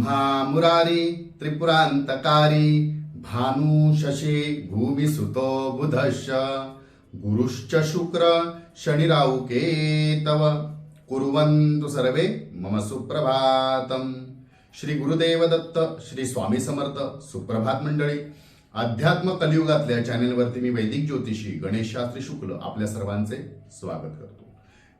ब्रह्मा मुरारी त्रिपुरांतकारी भानु शशी भूमिसुतो बुधश गुरुश्च शुक्र शनिराव केतव कुर्वन्तु सर्वे मम सुप्रभातम। श्री गुरुदेव दत्त श्री स्वामी समर्थ सुप्रभात मंडळी। अध्यात्म कलियुगातल्या चॅनेलवरती मी वैदिक ज्योतिषी गणेश शास्त्री शुक्ल आपल्या सर्वांचे स्वागत करतो.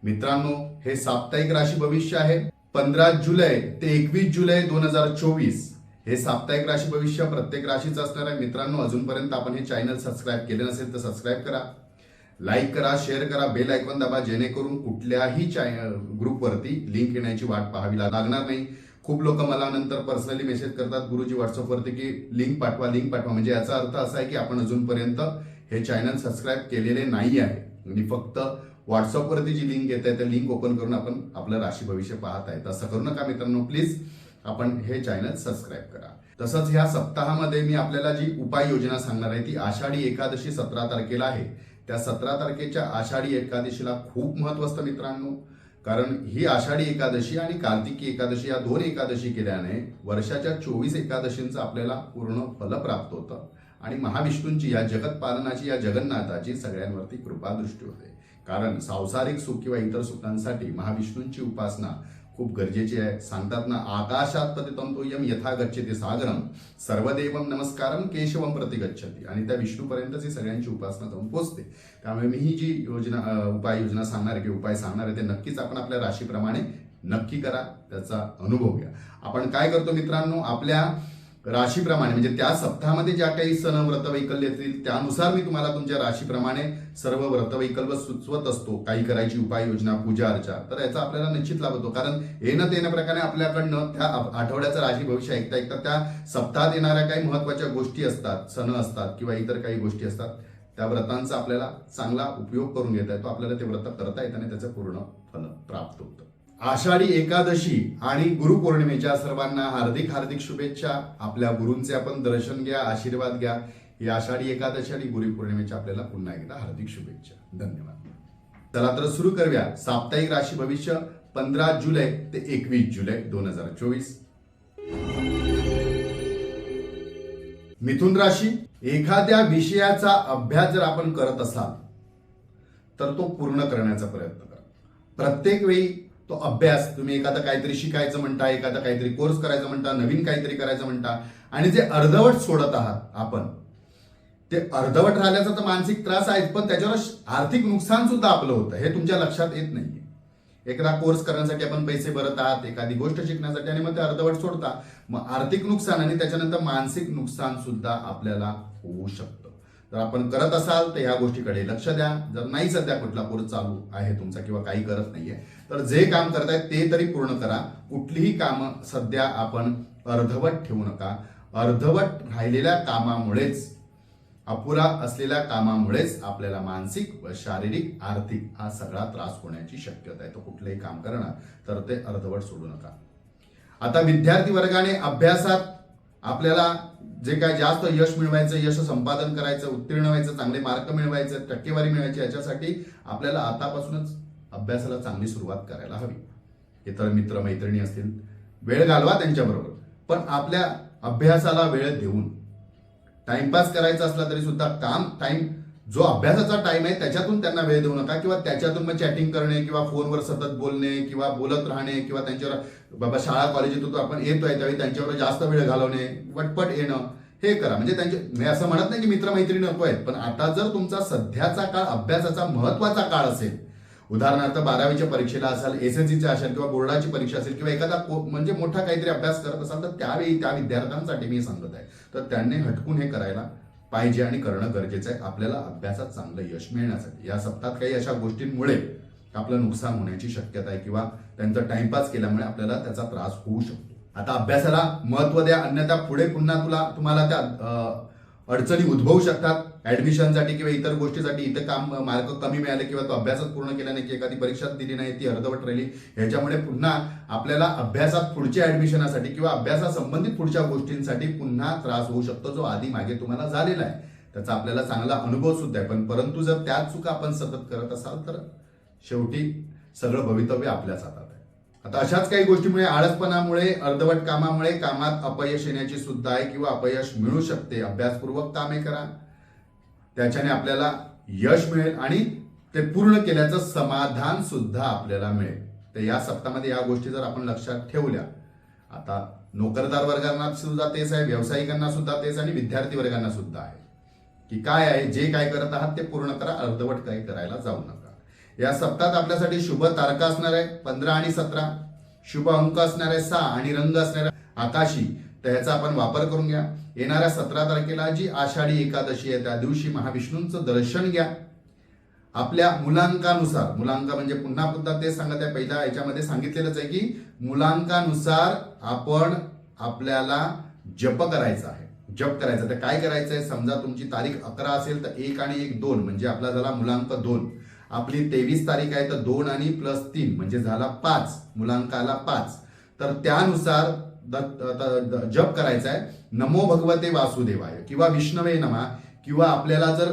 मित्रांनो हे साप्ताहिक राशी भविष्य आहे. पंधरा जुलै ते एकवीस जुलै दोन हजार चोवीस हे साप्ताहिक राशी भविष्य प्रत्येक राशीचं असणार. आहे मित्रांनो अजूनपर्यंत आपण हे चॅनल सबस्क्राईब केले नसेल तर सबस्क्राईब करा. लाईक करा शेअर करा बेल आयकॉन दाबा जेणेकरून कुठल्याही चॅनल ग्रुपवरती लिंक येण्याची वाट पाहावी लागणार नाही. खूप लोक मला नंतर पर्सनली मेसेज करतात गुरुजी व्हॉट्सअपवरती की लिंक पाठवा लिंक पाठवा. म्हणजे याचा अर्थ असा आहे की आपण अजूनपर्यंत हे चॅनल सबस्क्राईब केलेले नाही आहे. आणि फक्त व्हॉट्सअपवरती जी लिंक येत आहे त्या लिंक ओपन करून आपण आपलं राशी भविष्य पाहत आहे. तसं करू नका मित्रांनो प्लीज आपण हे चॅनल सबस्क्राईब करा. तसंच ह्या सप्ताहामध्ये मी आपल्याला जी उपाययोजना सांगणार आहे ती आषाढी एकादशी सतरा तारखेला आहे. त्या सतरा तारखेच्या आषाढी एकादशीला खूप महत्त्व असतं मित्रांनो. कारण ही आषाढी एकादशी आणि कार्तिकी एकादशी या दोन एकादशी केल्याने वर्षाच्या चोवीस एकादशींचं आपल्याला पूर्ण फल प्राप्त होतं. आणि महाविष्णूंची या जगतपालनाची या जगन्नाथाची सगळ्यांवरती कृपा दृष्टी होते. कारण सांसारिक सुख किंवा इतर सुखांसाठी महाविष्णूंची उपासना खूप गरजेची आहे. सांगतात ना आकाशात पतितम यम यथा गच्छते सागरम सर्वदेवम नमस्कारम केशवम प्रति गच्छति. आणि त्या विष्णूपर्यंतच ही सगळ्यांची उपासना जाऊन पोहोचते त्यामुळे मी ही जी योजना उपाययोजना सांगणार आहे किंवा उपाय सांगणार आहे ते नक्कीच आपण आपल्या राशीप्रमाणे नक्की करा त्याचा अनुभव घ्या. आपण काय करतो मित्रांनो आपल्या राशीप्रमाणे म्हणजे त्या सप्ताहामध्ये ज्या काही सण व्रत वैकल्य येतील त्यानुसार मी तुम्हाला तुमच्या राशीप्रमाणे सर्व व्रतवैकल्य सुचवत असतो. काही करायची उपाययोजना पूजा अर्चा. तर याचा आपल्याला निश्चित लाभ होतो. कारण येणं तेन प्रकारे आपल्याकडनं त्या आठवड्याचं राशी भविष्य ऐकता ऐकता त्या सप्ताहात येणाऱ्या काही महत्त्वाच्या गोष्टी असतात सण असतात किंवा इतर काही गोष्टी असतात त्या व्रतांचा आपल्याला चांगला उपयोग करून घेता येतो. आपल्याला ते व्रत करता येतं आणि त्याचं पूर्ण फल प्राप्त होतं. आषाढी एकादशी आणि गुरुपौर्णिमेच्या सर्वांना हार्दिक हार्दिक शुभेच्छा. आपल्या गुरूंचे आपण दर्शन घ्या आशीर्वाद घ्या. ही आषाढी एकादशी आणि गुरुपौर्णिमेच्या आपल्याला पुन्हा एकदा हार्दिक शुभेच्छा. धन्यवाद. चला तर सुरू करूया. साप्ताहिक राशी भविष्य पंधरा जुलै ते एकवीस जुलै दोन हजार चोवीस. मिथुन राशी एखाद्या विषयाचा अभ्यास जर आपण करत असाल तर तो पूर्ण करण्याचा प्रयत्न करा. प्रत्येक वेळी तो अभ्यास तुम्ही एखादा काहीतरी शिकायचं म्हणता एखादा काहीतरी कोर्स करायचं म्हणता नवीन काहीतरी करायचं म्हणता आणि जे अर्धवट सोडत आहात आपण ते अर्धवट राहिल्याचा तर मानसिक त्रास आहेच पण त्याच्यावर आर्थिक नुकसान सुद्धा आपलं होतं हे तुमच्या लक्षात येत नाहीये. एखादा कोर्स करण्यासाठी आपण पैसे भरत आहात एखादी गोष्ट शिकण्यासाठी आणि मग ते अर्धवट सोडता मग आर्थिक नुकसान आणि त्याच्यानंतर मानसिक नुकसान सुद्धा आपल्याला होऊ शकतं. जर आपण करत असाल तर ह्या गोष्टीकडे लक्ष द्या. जर नाही सध्या कुठला कोर्स चालू आहे तुमचा किंवा काही करत नाहीये तर जे काम करतायत ते तरी पूर्ण करा. कुठलीही कामं सध्या आपण अर्धवट ठेवू नका. अर्धवट राहिलेल्या कामामुळेच अपुरा असलेल्या कामामुळेच आपल्याला मानसिक व शारीरिक आर्थिक हा सगळा त्रास होण्याची शक्यता आहे. तो कुठलंही काम करणार तर ते अर्धवट सोडू नका. आता विद्यार्थी वर्गाने अभ्यासात आपल्याला जे काय जास्त यश मिळवायचं यश संपादन करायचं उत्तीर्ण व्हायचं चांगले मार्क मिळवायचे टक्केवारी मिळवायची याच्यासाठी आपल्याला आतापासूनच अभ्यासाला चांगली सुरुवात करायला हवी. इतर मित्र मैत्रिणी असतील वेळ घालवा त्यांच्याबरोबर. पण आपल्या अभ्यासाला वेळ देऊन टाइमपास करायचा असला तरी सुद्धा काम टाइम जो अभ्यासाचा टाइम आहे त्याच्यातून त्यांना वेळ देऊ नका किंवा त्याच्यातून मग चॅटिंग करणे किंवा फोनवर सतत बोलणे किंवा बोलत राहणे किंवा त्यांच्यावर बाबा शाळा कॉलेज येतो आपण येतोय त्यावेळी त्यांच्यावर जास्त वेळ घालवणे पटपट येणं हे करा. म्हणजे त्यांचे मी असं म्हणत नाही की मित्रमैत्रिणी नको आहेत पण आता जर तुमचा सध्याचा काळ अभ्यासाचा महत्त्वाचा काळ असेल उदाहरणार्थ बारावीच्या परीक्षेला असाल एस एस सीच्या असेल किंवा बोर्डाची परीक्षा असेल किंवा एखादा म्हणजे मोठा काहीतरी अभ्यास करत असाल तर त्यावेळी त्या विद्यार्थ्यांसाठी मी सांगत आहे. तर त्यांनी हटकून हे करायला पाहिजे आणि करणं गरजेचं आहे. आपल्याला अभ्यासात चांगलं यश मिळण्यासाठी. या सप्ताहात काही अशा गोष्टींमुळे आपलं नुकसान होण्याची शक्यता आहे किंवा त्यांचा टाइमपास केल्यामुळे आपल्याला त्याचा त्रास होऊ शकतो. आता अभ्यासाला महत्त्व द्या अन्यथा पुढे पुन्हा तुला तुम्हाला त्या अं, अडचणी उद्भवू शकतात. ऍडमिशनसाठी किंवा इतर गोष्टीसाठी इथं काम मार्क कमी मिळाले किंवा तो अभ्यासात पूर्ण केला नाही की एखादी परीक्षा दिली नाही ती अर्धवट राहिली ह्याच्यामुळे पुन्हा आपल्याला अभ्यासात पुढच्या ऍडमिशनासाठी किंवा अभ्यासासंबंधित पुढच्या गोष्टींसाठी पुन्हा त्रास होऊ शकतो जो आधी मागे तुम्हाला झालेला आहे. त्याचा आपल्याला चांगला अनुभव सुद्धा आहे. पण परंतु जर त्याच चुका आपण सतत करत असाल तर शेवटी सगळं भवितव्य आपल्याच हातात आहे. आता अशाच काही गोष्टीमुळे आळसपणामुळे अर्धवट कामामुळे कामात अपयश येण्याची सुद्धा आहे किंवा अपयश मिळू शकते. अभ्यासपूर्वक कामे करा. त्याच्याने आपल्याला यश मिळेल आणि ते पूर्ण केल्याचं समाधान सुद्धा आपल्याला मिळेल. तर या सप्ताहामध्ये या गोष्टी जर आपण लक्षात ठेवल्या आता नोकरदार वर्गांना सुद्धा तेच आहे व्यावसायिकांना सुद्धा तेच आणि विद्यार्थी वर्गांना सुद्धा आहे. की काय आहे जे काय करत आहात ते पूर्ण करा अर्धवट काही करायला जाऊ नका. या सप्तात आपल्यासाठी शुभ तारका असणार आहे पंधरा आणि सतरा. शुभ अंक असणार आहे सहा आणि रंग असणार आहे. आकाशी तर याचा आपण वापर करून घ्या. येणाऱ्या सतरा तारखेला जी आषाढी एकादशी आहे त्या दिवशी महाविष्णूंचं दर्शन घ्या. आपल्या मुलांकानुसार मुलांक म्हणजे पुन्हा पुन्हा ते सांगत आहे पहिल्या याच्यामध्ये सांगितलेलंच आहे की मुलांकानुसार आपण आपल्याला जप करायचा आहे. जप करायचा. तर काय करायचं आहे समजा तुमची तारीख अकरा असेल तर एक आणि एक दोन म्हणजे आपला झाला मुलांक दोन. आपली तेवीस तारीख आहे तर दोन आणि प्लस तीन म्हणजे झाला पाच मुलांकाला पाच. तर त्यानुसार जप करायचा आहे नमो भगवते वासुदेवाय किंवा विष्णवे नमा किंवा आपल्याला जर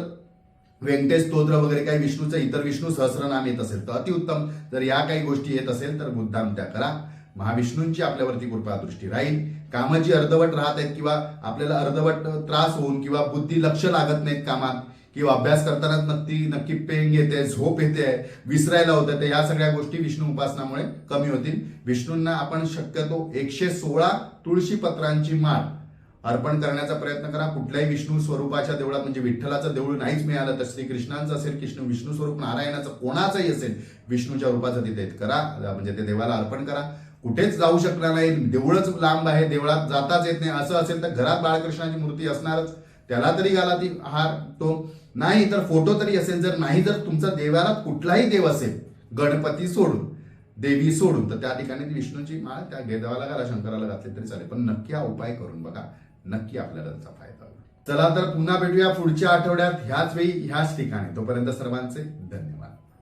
व्यंकटेश स्तोत्र वगैरे काही विष्णूचं इतर विष्णू सहस्रनाम येत असेल तर अतिउत्तम. जर या काही गोष्टी येत असेल तर मुद्दाम त्या करा. महाविष्णूंची आपल्यावरती कृपा दृष्टी राहील. कामं जी अर्धवट राहत आहेत किंवा आपल्याला अर्धवट त्रास होऊन किंवा बुद्धी लक्ष लागत नाहीत कामात किंवा अभ्यास करताना नक्की नक्की पेंग येते झोप येते विसरायला होतं तर या सगळ्या गोष्टी विष्णू उपासनामुळे कमी होतील. विष्णूंना आपण शक्यतो एकशे सोळा तुळशी पत्रांची माळ अर्पण करण्याचा प्रयत्न करा. कुठल्याही विष्णू स्वरूपाच्या देवळात म्हणजे विठ्ठलाचं देऊळ नाहीच मिळालं तर श्रीकृष्णांचं असेल कृष्ण विष्णू स्वरूप नारायणाचं कोणाचंही असेल विष्णूच्या रूपाचं तिथे करा म्हणजे ते देवाला अर्पण करा. कुठेच जाऊ शकणार नाही. देऊळच लांब आहे देवळात जाताच येत नाही. असं असेल तर घरात बाळकृष्णाची मूर्ती असणारच. त्याला तरी घाला ती हार तो. नाही तर फोटो तरी असेल जर नाही जर तुमचा देवाला कुठलाही देव असेल गणपती सोडून देवी सोडून तर त्या ठिकाणी विष्णूची माळ त्या देवाला घाला शंकराला घातली तरी चालेल. पण नक्की हा उपाय करून बघा. नक्की आपल्याला त्याचा फायदा होईल. चला तर पुन्हा भेटूया पुढच्या आठवड्यात. ह्याच वेळी ह्याच ठिकाणी. तोपर्यंत सर्वांचे धन्यवाद.